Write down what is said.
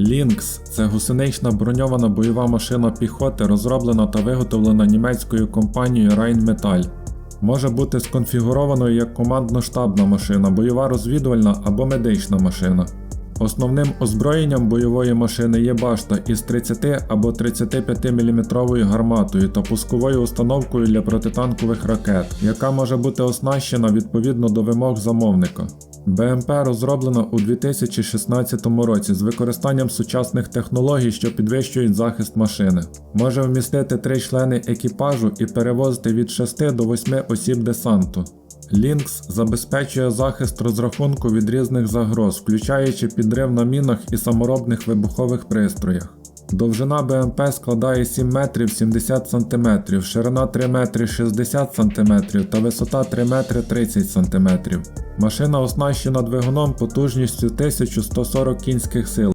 Lynx – це гусенична броньована бойова машина піхоти, розроблена та виготовлена німецькою компанією Rheinmetall. Може бути сконфігурованою як командно-штабна машина, бойова розвідувальна або медична машина. Основним озброєнням бойової машини є башта із 30 або 35 мм гарматою та пусковою установкою для протитанкових ракет, яка може бути оснащена відповідно до вимог замовника. БМП розроблено у 2016 році з використанням сучасних технологій, що підвищують захист машини. Може вмістити три члени екіпажу і перевозити від 6 до 8 осіб десанту. Lynx забезпечує захист розрахунку від різних загроз, включаючи підрив на мінах і саморобних вибухових пристроях. Довжина БМП складає 7 метрів 70 см, ширина 3 метри 60 см та висота 3 метри 30 см. Машина оснащена двигуном потужністю 1140 кінських сил.